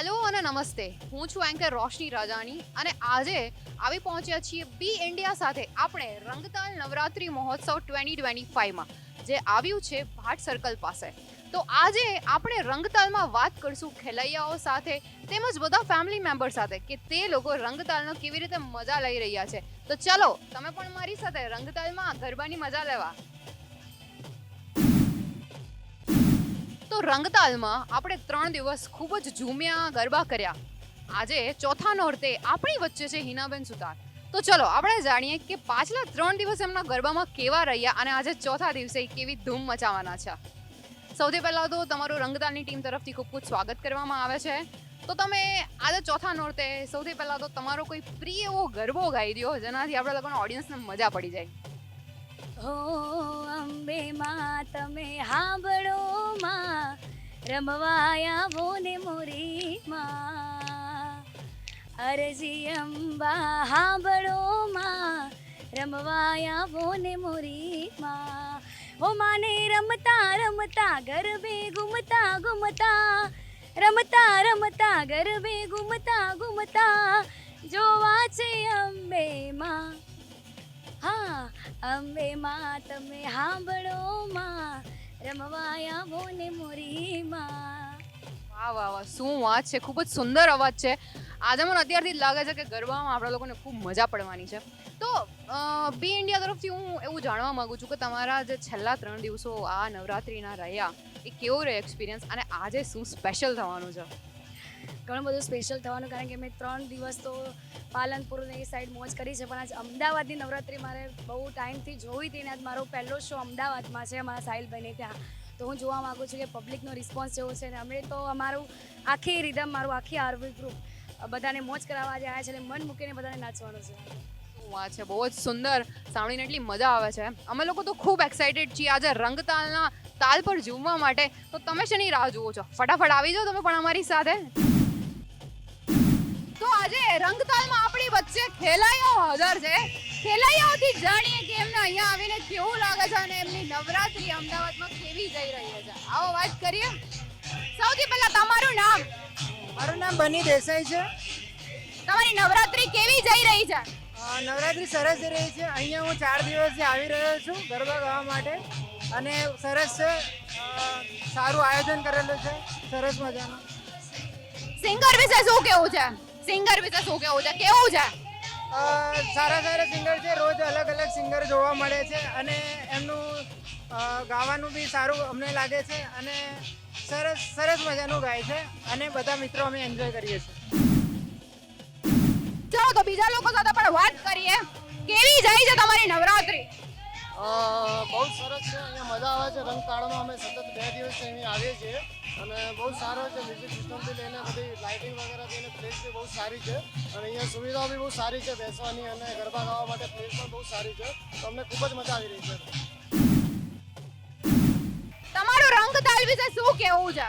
Hello અને નમસ્તે. હું છું એન્કર રોશની રાજાણી અને આજે આવી પહોંચ્યા છીએ બી ઇન્ડિયા સાથે આપણે રંગતાલ નવરાત્રી મહોત્સવ ટ્વેન્ટી ટ્વેન્ટી ફાઈવમાં જે આવ્યું છે ભાટ સર્કલ પાસે. તો આજે આપણે રંગતાલમાં વાત કરશું ખેલૈયાઓ સાથે તેમજ બધા ફેમિલી મેમ્બર સાથે કે તે લોકો રંગતાલનો કેવી રીતે મજા લઈ રહ્યા છે. તો ચલો, તમે પણ મારી સાથે રંગતાલમાં ગરબાની મજા લેવા. રંગતાલમાં આપણે ત્રણ દિવસ ખૂબ જ ઝૂમ્યા, ગરબા કર્યા. આજે ચોથા નોરતે આપણી વચ્ચે છે હિનાબેન સુતાર. તો ચલો, આપણે જાણીએ કે પાછલા ત્રણ દિવસ એમના ગરબામાં કેવા રહ્યા અને આજે ચોથા દિવસે કેવી ધૂમ મચાવવાના છે. સૌથી પહેલાં તો તમારું રંગતાલની ટીમ તરફથી ખૂબ ખૂબ સ્વાગત કરવામાં આવે છે. તો તમે આજે ચોથા નોરતે સૌથી પહેલાં તો તમારો કોઈ પ્રિય એવો ગરબો ગાઈ દો જેનાથી આપણે લોકોના ઓડિયન્સને મજા પડી જાય. હો અંબે માં તમે હાંભળો. માં રમવાયા બોને મોરી માં અરજી અંબા હાંભળો માં રમવાયા બોને મોરી માં હો માને રમતા રમતા ગરબે ગુમતા ગુમતા રમતા રમતા ગરબે ગુમતા ઘૂમતા જોવા છે અંબે માં હા અંબે માં તમે હાંભળો માં રમવાયા મોને મોરી માં વાહ વાહ વાહ, શું વાત છે? ખૂબ જ સુંદર અવાજ છે. આજે મને અત્યારથી જ લાગે છે કે ગરબામાં આપણા લોકોને ખૂબ મજા પડવાની છે. તો બી ઇન્ડિયા તરફથી હું એવું જાણવા માગું છું કે તમારા જે છેલ્લા ત્રણ દિવસો આ નવરાત્રિના રહ્યા, એ કેવો રહ્યો એક્સપિરિયન્સ અને આજે શું સ્પેશિયલ થવાનું છે? ઘણું બધું સ્પેશિયલ થવાનું કારણ કે મેં ત્રણ દિવસ તો પાલનપુરને એ સાઈડ મોજ કરી છે, પણ આજ અમદાવાદની નવરાત્રી મારે બહુ ટાઈમથી જોઈ હતી ને આજ મારો પહેલો શો અમદાવાદમાં છે મારા સાહિલભાઈને ત્યાં. તો હું જોવા માગું છું કે પબ્લિકનો રિસ્પોન્સ જેવો છે ને અમે તો અમારું આખી રીધમ મારું આખી આરવી ગ્રુપ બધાને મોજ કરાવવા જે આવ્યા છે અને મન મૂકીને બધાને નાચવાનું છે. વાત છે, બહુ જ સુંદર સાંભળીને એટલી મજા આવે છે અમે લોકો તો ખૂબ એક્સાઇટેડ છીએ આજે રંગતાલના તાલ પર ઝૂમવા માટે. તો તમે શેની રાહ જુઓ છો? ફટાફટ આવી જાઓ તમે પણ અમારી સાથે. આજે રંગતાલમાં આપણી વચ્ચે ખેલાઈઓ હાજર છે. ખેલાઈઓથી જાણીએ કે એમને અહીંયા આવીને કેવું લાગે છે અને એમની નવરાત્રી અમદાવાદમાં કેવી જઈ રહી છે. આવો વાત કરીએ. સૌથી પહેલા તમારું નામ? મારું નામ બની દેસાઈ છે. તમારી નવરાત્રી કેવી જઈ રહી છે? નવરાત્રી સરસ જઈ રહી છે. અહીંયા હું ચાર દિવસથી આવી રહ્યો છું ગરબા ગાવા માટે. અને સરસ છે સારું આયોજન કરેલું છે. સરસ મજાનું. સિંગર વિશે શું કેવું છે? સિંગર વિશે શું કેવું છે? કેવું છે? સારા સારા સિંગર છે. રોજ અલગ અલગ સિંગર જોવા મળે છે અને એમનું ગાવાનું બી સારું અમને લાગે છે અને સરસ સરસ મજાનું ગાય છે અને બધા મિત્રો અમે એન્જોય કરીએ છીએ. ચાલો તો બીજા લોકો સાથે પણ વાત કરીએ. કેવી જાય છે તમારી નવરાત્રી? બહુ સરસ છે અહીંયા મજા આવે છે. રંગતાળમાં અમે સતત બે દિવસ અહીં આવીએ છીએ. અને બહુ સારો છે મ્યુઝિક સિસ્ટમથી લઈને બધી લાઇટિંગ વગેરે લઈને પ્લેસ બી બહુ સારી છે. અને અહીંયા સુવિધાઓ બી બહુ સારી છે બેસવાની અને ગરબા ગાવા માટે પ્લેસ પણ બહુ સારી છે. તો અમને ખૂબ જ મજા આવી રહી છે. તમારું રંગતાલ વિશે શું કેવું છે?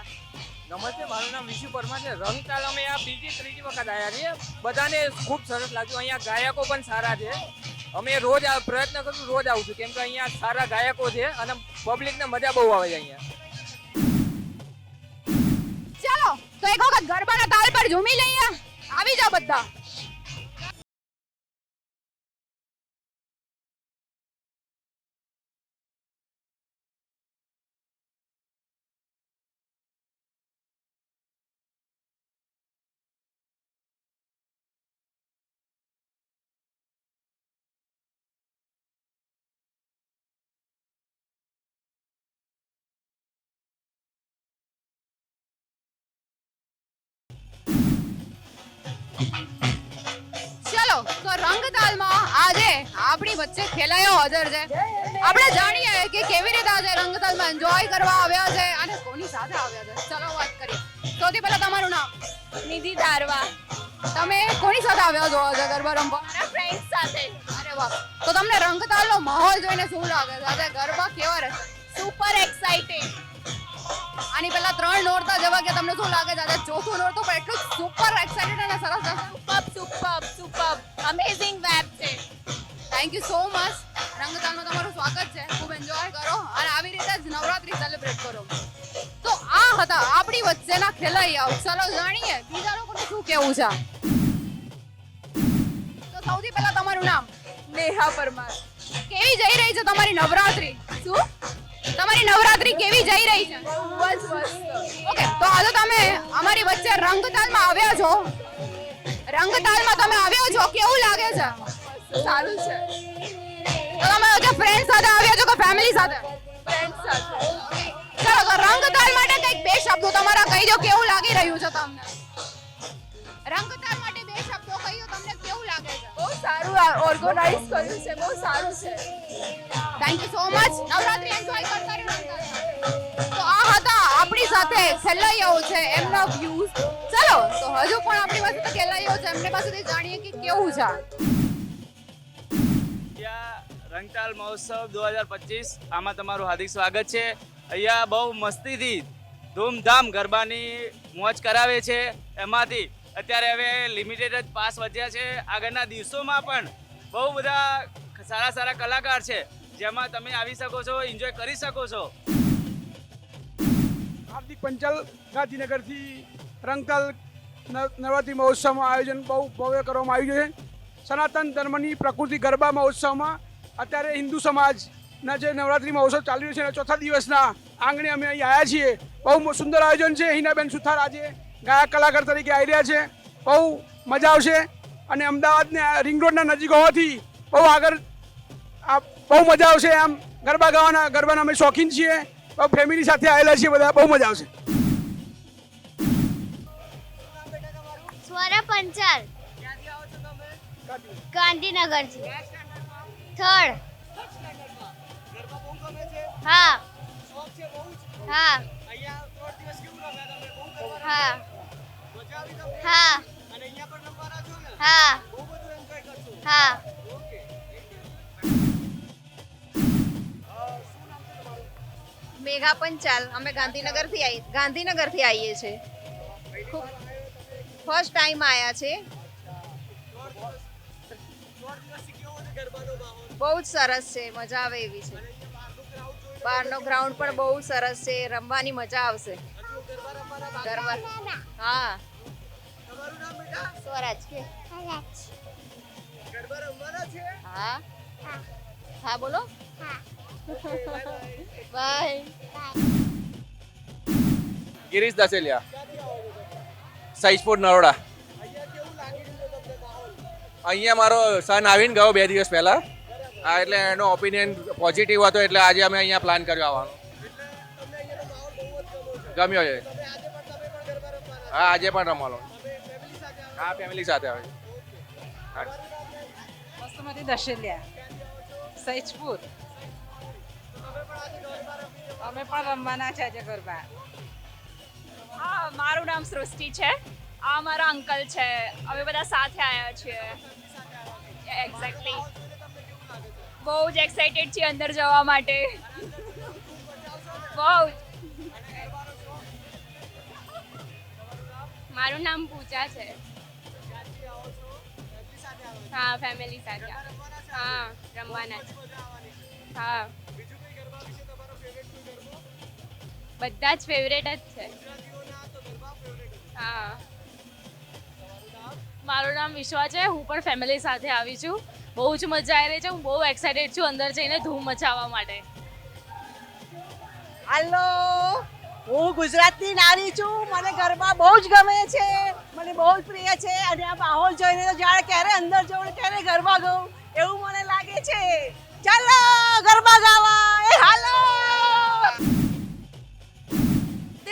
નમસ્તે મારું નામ વિશુ પરમાર છે. રંગતાલ અમે આ બીજી ત્રીજી વખત આવ્યા છીએ. બધાને ખૂબ સરસ લાગ્યું. અહીંયા ગાયકો પણ સારા છે. અમે રોજ આ પ્રયત્ન કરશું, રોજ આવું છું કેમ કે અહીંયા સારા ગાયકો છે અને પબ્લિકને મજા બહુ આવે છે અહીંયા. ચાલો, તો એક વખત ગરબાના તાલ પર ઝૂમી લઈએ. આવી જાઓ બધા. ચલો તો રંગતાલમાં આજે આપણી વચ્ચે ખેલાયો હાજર છે. આપણે જાણીએ કે કેવી રીતે આજે રંગતાલમાં એન્જોય કરવા આવ્યા છે અને કોની સાથે આવ્યા છે. ચલો વાત કરીએ. સૌથી પહેલા તમારું નામ? નિધિ દારવા. તમે કોની સાથે આવ્યા છો આજે ગરબા રમવા? મારા ફ્રેન્ડ સાથે. અરે વાહ. તો તમને રંગતાલનો માહોલ જોઈને શું લાગે છે? આજે ગરબા કેવા રહેશે? સુપર એક્સાઇટેડ આની પહેલા ત્રણ નોરતા જેવા કે તમને શું લાગે દાદા? ચોથું નોરતું પણ એટલું સુપર એક્સાઇટેડ અને સરસ super super super amazing web છે. થેન્ક યુ સો મચ રંગતાલમાં તમારું સ્વાગત છે. ખૂબ એન્જોય કરો અને આવી રીતે જ નવરાત્રી સેલિબ્રેટ કરો. તો આ હતા આપણી વચ્ચેના ખેલૈયાઓ ચલો જાણીએ બીજા કેવું છે? તો સૌથી પહેલા તમારું નામ. નેહા પરમાર. કેવી જઈ રહી છે તમારી નવરાત્રી? શું? તમારી નવરાત્રી કેવી જઈ રહી છે? ઓકે તો આજે તમે અમારી વચ્ચે રંગતાલમાં આવ્યા છો. રંગતાલમાં તમે આવ્યા છો? કેવું લાગે છે? સારું છે. તો તમે આજે ફ્રેન્ડ સાથે આવ્યા છો કે ફેમિલી સાથે? ફ્રેન્ડ સાથે. ચાલો તો રંગતાલ માટે કંઈક બે શબ્દો તમારા કહી દો કેવું લાગી રહ્યું છે તમને? રંગતાલ માટે બે શબ્દો કહી દો તમને કેવું લાગે છે? બહુ સારું ઓર્ગેનાઇઝ કર્યું છે બહુ સારું છે. Thank you so much Navratri enjoy કરતા રહેજો. તો આ હતા આપણી સાથે ખેલૈયાઓ છે, એમના વ્યૂઝ ચલો, તો હજુ પણ આપણી પાસે તો ખેલૈયાઓ છે, એમને પાસેથી જાણીએ કે કેવું છે રંગતાલ મહોત્સવ દો હજાર પચીસ, આમાં તમારું હાર્દિક સ્વાગત છે. અહીંયા બહુ મસ્તીથી ધૂમધામ ગરબાની મોજ કરાવે છે. એમાંથી અત્યારે હવે લિમિટેડ જ પાસ વધ્યા છે. આગળના દિવસોમાં પણ બહુ બધા સારા સારા કલાકાર છે. જેમાં તમે આવી શકો છો એન્જોય કરી શકો છો. હાર્દિક પંચાલ ગાંધીનગરથી રંગતાલ નવ- નવરાત્રિ મહોત્સવમાં આયોજન બહુ ભવ્ય કરવામાં આવ્યું છે. સનાતન ધર્મની પ્રકૃતિ ગરબા મહોત્સવમાં અત્યારે હિન્દુ સમાજના જે નવરાત્રિ મહોત્સવ ચાલી રહ્યો છે એના ચોથા દિવસના આંગણે અમે અહીં આવ્યા છીએ. બહુ સુંદર આયોજન છે. હિનાબેન સુથાર આજે ગાયક કલાકાર તરીકે આવી રહ્યા છે. બહુ મજા આવશે. અને અમદાવાદને રિંગ રોડના નજીક હોવાથી બહુ આગળ આ બહુ મજા આવશે આમ. ગરબા ગાવાના, ગરબાના અમે શોખીન છીએ. ફેમિલી સાથે આવેલા છીએ બધા. બહુ મજા આવશે. સ્વરા પંચાલ. ગાંધીનગર છે. થર્ડ. હા હા. હા. હા. હા. હા. મેઘા પંચાલ અમે ગાંધીનગરથી આવી ગાંધીનગરથી આવીએ છીએ. ફર્સ્ટ ટાઈમ આવ્યા છે. બહુ જ સરસ છે મજા આવે એવી છે. બહારનો ગ્રાઉન્ડ પણ બહુ સરસ છે રમવાની મજા આવશે. ગરબા હા. સ્વરાજ કે? હા. હા બોલો. બાય. ગિરીશ દસેલિયા. સૈજપુર નરોડા. અહીંયા મારો સન આવીને ગયો બે દિવસ પહેલા. હા, એટલે એનો ઓપિનિયન પોઝિટિવ હતો, એટલે આજે અમે અહીંયા પ્લાન કર્યો આવવાનો. ગમ્યો છે. હા, આજે પણ રમવાનો હા ફેમિલી સાથે આવે દશેલિયા સૈજપુર અમે પણ રમવાના છે આજે ગરબા. હા, મારું નામ સૃષ્ટિ છે. આ મારા અંકલ છે. અમે બધા સાથે આવ્યા છીએ. એક્ઝેક્ટલી બહુ જ એક્સાઇટેડ છીએ અંદર જવા માટે. બહુ. મારું નામ પૂજા છે. હા ફેમિલી સાથે. હા, રમવાના છે. હા. બધા જ ફેવરેટ જ છે. મારું નામ વિશ્વા છે, હું પણ ફેમિલી સાથે આવી છું. બહુ જ મજા આવી રહી છે, હું બહુ એક્સાઇટેડ છું અંદર જઈને ધૂમ મચાવવા માટે. હાલો. હું ગુજરાતની નારી છું, મને ગરબા બહુ જ ગમે છે, મને બહુ જ પ્રિય છે, અને આ માહોલ જોઈને તો જાણે ક્યારે અંદર જવું ક્યારે ગરબા ગાઉં, એવું મને લાગે છે. ચાલો ગરબા ગાવા એ હાલો.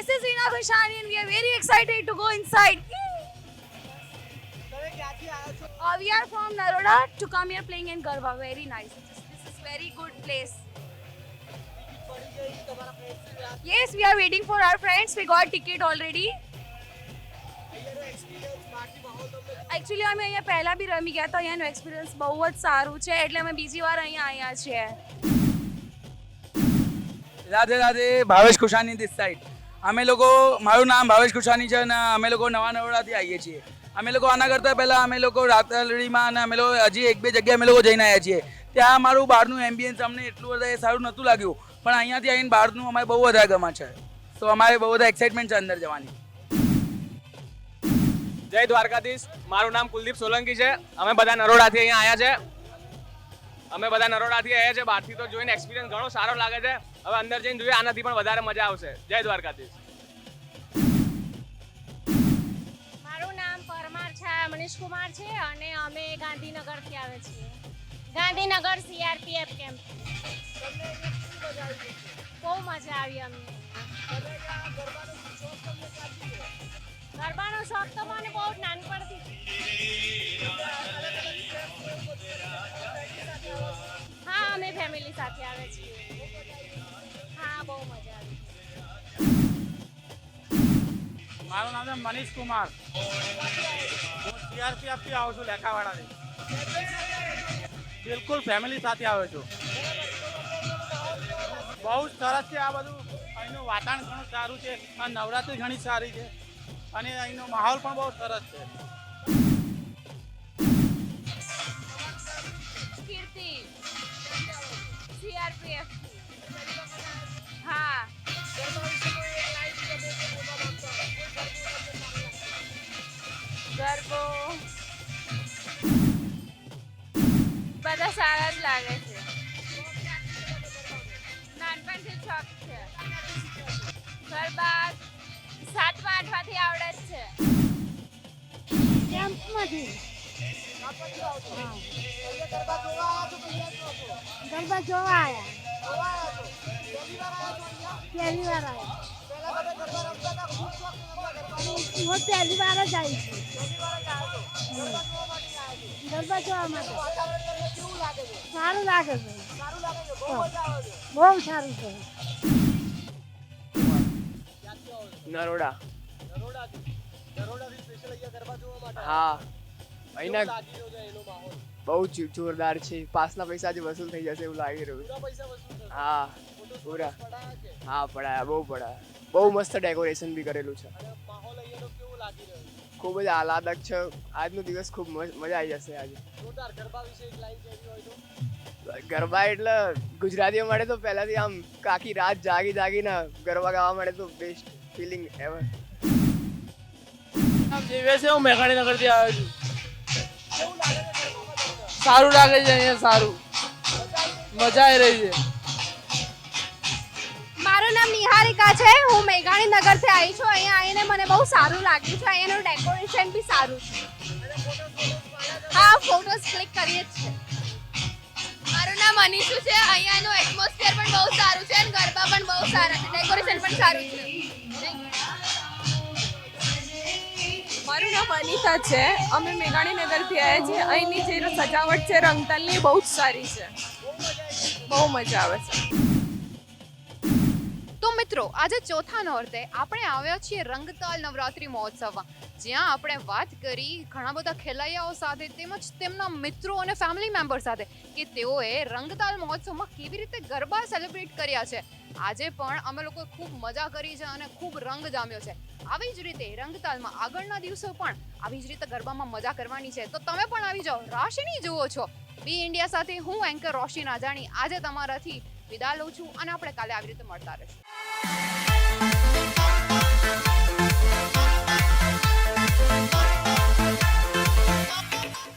This is Reena Khashani and we are very excited to go inside. Uh, we are from Naroda to come here playing in Garba. Very nice. This, is very good place. Yes, we are waiting for our friends. We got ticket already. Actually અમે અહીંયા પહેલા બી રમી ગયા તો અહીંયાનો experience બહુ જ સારું છે એટલે અમે બીજી વાર અહીંયા આવ્યા છીએ રાધે રાધે ભાવેશ ખુશાની દિસ સાઈડ અમે લોકો, મારું નામ ભાવેશ કુશાની છે અને અમે લોકો નવા નવડાથી આવીએ છીએ. અમે લોકો આના કરતાં પહેલાં અમે લોકો રાતળીમાં અને અમે લોકો હજી એક બે જગ્યાએ અમે લોકો જઈને આવ્યા છીએ. ત્યાં મારું બહારનું એમ્બિયન્સ અમને એટલું બધા એ સારું નહોતું લાગ્યું, પણ અહીંયાથી આવીને બહારનું અમારે બહુ વધારે ગમે છે. તો અમારે બહુ બધા એક્સાઇટમેન્ટ છે અંદર જવાની. જય દ્વારકાધીશ. મારું નામ કુલદીપ સોલંકી છે. અમે બધા નરોડાથી અહીંયા આવ્યા છે. અમે બધા નરોડાથી આવ્યા છે, બહારથી તો જોઈને એક્સપિરિયન્સ ઘણો સારો લાગે છે. હવે અંદર જઈને જોઈએ, આનાથી પણ વધારે મજા આવશે. જય દ્વારકાધીશ. મારું નામ પરમાર છે, મનીષ કુમાર છે અને અમે ગાંધીનગરથી આવે છીએ. ગાંધીનગર સીઆરપીએફ કેમ્પ બહુ મજા આવી અમને. ગરબાનો શોખ તો મને બહુ નાનપણથી. અમે ફેમિલી સાથે આવે છીએ હા, બહુ મજા આવી. મારું નામ છે મનીષ કુમાર. હું સીઆરપીએફથી આવું છું લેખાવાડાથી બિલકુલ ફેમિલી સાથે આવ્યો છું. બહુ સરસ છે આ બધું. અહીંનું વાતાવરણ ઘણું સારું છે. અને નવરાત્રી ઘણી સારી છે. અને અહીંનો માહોલ પણ બહુ સરસ છે. ગરબો. બધા સારા જ લાગે છે. નાનપણથી શોખ છે. ગરબા સાતમા આઠમાથી આવડે જ છે. ગરબા જોવા આવ્યા. પહેલી વાર આવ્યા. હું પહેલી વાર જ આવી છું. ગરબા જોવા માટે. સારું લાગે છે. બહુ સારું છે. નરોડા. હા. અહીંના બહુ જોરદાર છે. પાસના પૈસા જે વસૂલ થઈ જશે એવું લાગી રહ્યું છે. હા, પૂરા. હા, પડાયા, બહુ પડાયા. બહુ મસ્ત ડેકોરેશન બી કરેલું છે. ખૂબ જ આહલાદક છે. આજનો દિવસ ખૂબ મજ- આવી જશે આજે. ગરબા એટલે ગુજરાતીઓ માટે તો પહેલાથી આમ કાકી રાત જાગી જાગીને ગરબા ગાવા માટે તો બેસ્ટ ફિલિંગ એવર જીવે છે, હું મેઘાણીનગરથી આવ્યો છું. સારું લાગે છે અહીંયા સારું. મજા આવી રહી છે. મારું નામ નિહારિકા છે. હું મેઘાણી નગરથી આવી છું. અહીંયા આવીને મને બહુ સારું લાગ્યું છે. અહીંયાનું ડેકોરેશન બી સારું છે. હા ફોટોસ ક્લિક કરીએ જ છે. મારું નામ અનિશુ છે. અહીંયાનું એટમોસ્ફિયર પણ બહુ સારું છે અને ગરબા પણ બહુ સારા છે. ડેકોરેશન પણ સારું છે. મારું નામ અનિતા છે. અમે મેઘાણીનગરથી આવ્યા છીએ. અહીંની જે સજાવટ છે, રંગતલની, બહુ જ સારી છે. બહુ મજા આવે છે. મિત્રો, આજે ચોથા નોરતે આપણે આવ્યા છીએ રંગતાલ નવરાત્રી મહોત્સવમાં. જ્યાં આપણે વાત કરી ઘણા બધા ખેલૈયાઓ સાથે તેમજ તેમના મિત્રો અને ફેમિલી મેમ્બર સાથે કે તેઓએ રંગતાલ મહોત્સવમાં કેવી રીતે ગરબા સેલિબ્રેટ કર્યા છે. આજે પણ અમે લોકો ખૂબ મજા કરી છે અને ખૂબ રંગ જામ્યો છે. આવી જ રીતે રંગતાલમાં આગળના દિવસો પણ આવી જ રીતે ગરબામાં મજા કરવાની છે. તો તમે પણ આવી જાઓ. રાશિની જુઓ છો. બી ઇન્ડિયા સાથે હું એન્કર રોશી નાજાણી આજે તમારાથી વિદા લઉં છું અને આપણે કાલે આવી રીતે મળતા રહીશું. Bye.